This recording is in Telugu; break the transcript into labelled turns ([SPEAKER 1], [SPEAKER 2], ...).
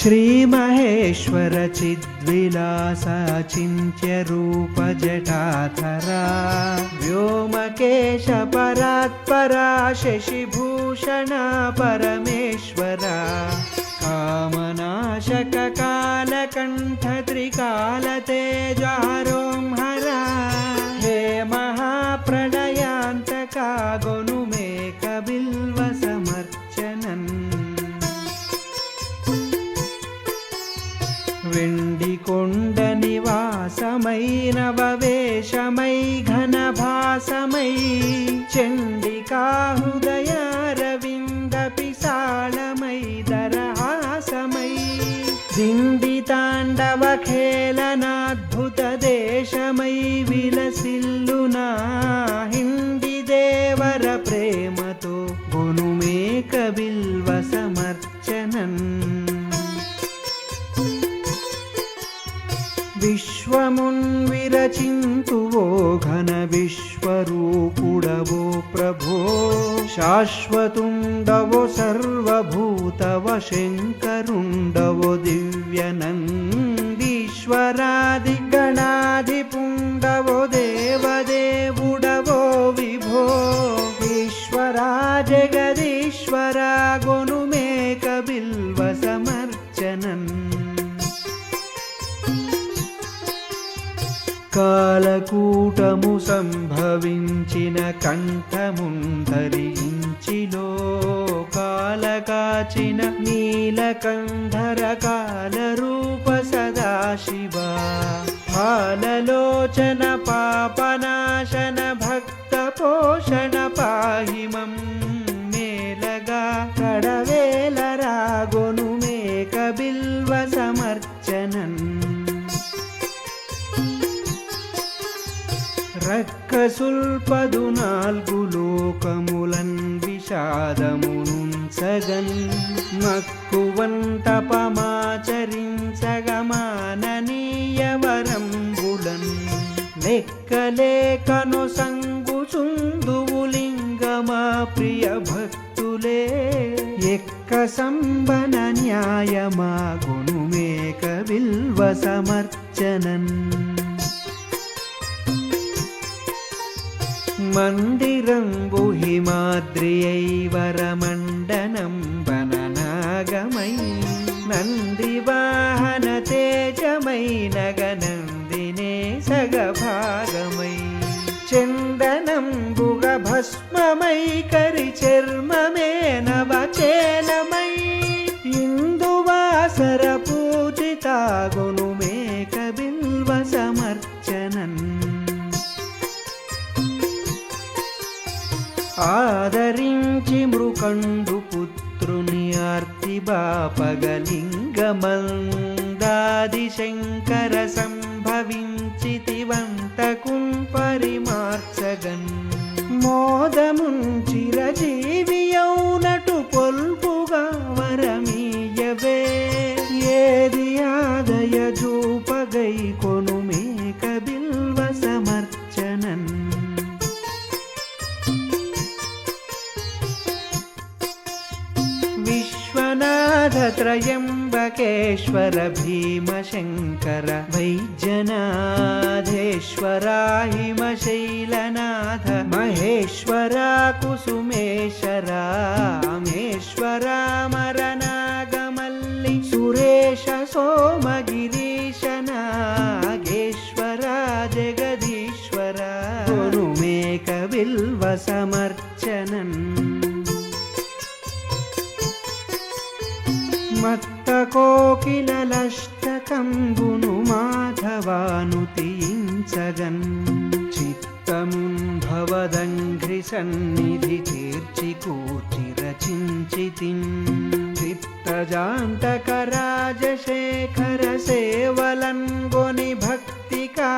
[SPEAKER 1] श्रीमहेश्वर व्योमकेशपरात्परा शशिभूषणा परमेश्वरा कामनाशककालकण्ठत्रिकालते जारो వెండి కొండ నివాసమై నవవేషమై ఘనభాసమై చండికా హృదయ రవింద పిశాళమై దరహాసమై. దిండి తాండవ ఖేళనాద్భుత దేశమై విలసిల్లునా విశ్వమున్ విరచింతువో ఘన విశ్వరూపుడవో ప్రభో. శాశ్వతుండవో సర్వభూతవ శంకరుండవో దివ్యనందీశ్వరాది గణాధిపు కాలకూటము సంభవించిన కంఠముంధరించిలో. కాలకాచిన నీలకంధర కాలరూప సదాశివ. పాలలోచన పాపనాశన భక్త పోషణ పాహిమం. రక్కసుల్పదు నాల్గు లోకములన్ విషాదమునుంచగన్ మక్కువంతపమాచరించగమాననీయవరంబులన్ లెక్కలేకను సంగుచుందువులింగమా ప్రియ భక్తులే ఎక్క సంబన న్యాయమా గుణుమేక బిల్వ సమర్చనన్ మందిరంబు హిమాద్రియైవరమండనం వననాగమై నందివాహన తేజమై నగనందినే సగభాగమై. చందనంబుగ భస్మమై కరి ఆదరించి మృకండు పుత్రుని ఆర్తి బాపగలింగమందాది శంకర సంభవించితివంతకున్ పరిమార్చగన్ మోదముంచిరజీవియ त्र्यम्बकेश्वर भीमशङ्कर वैजनाथेश्वरा हिमशैलनाथ महेश्वरा कुसुमेश्वरा रामेश्वरा मरनागमल्लि सुरेश सोमगिरीश नागेश्वरा जगदीश्वरा गुरुमेकबिल्वसम కోకిలష్టకంబును మాధవాను తీయించగన్ చిత్తమున్ భవదంఘ్రి సన్నిధి చేర్చి కూర్చి రచించితి చిత్తజాంతక రాజశేఖర సేవలన్ భక్తికా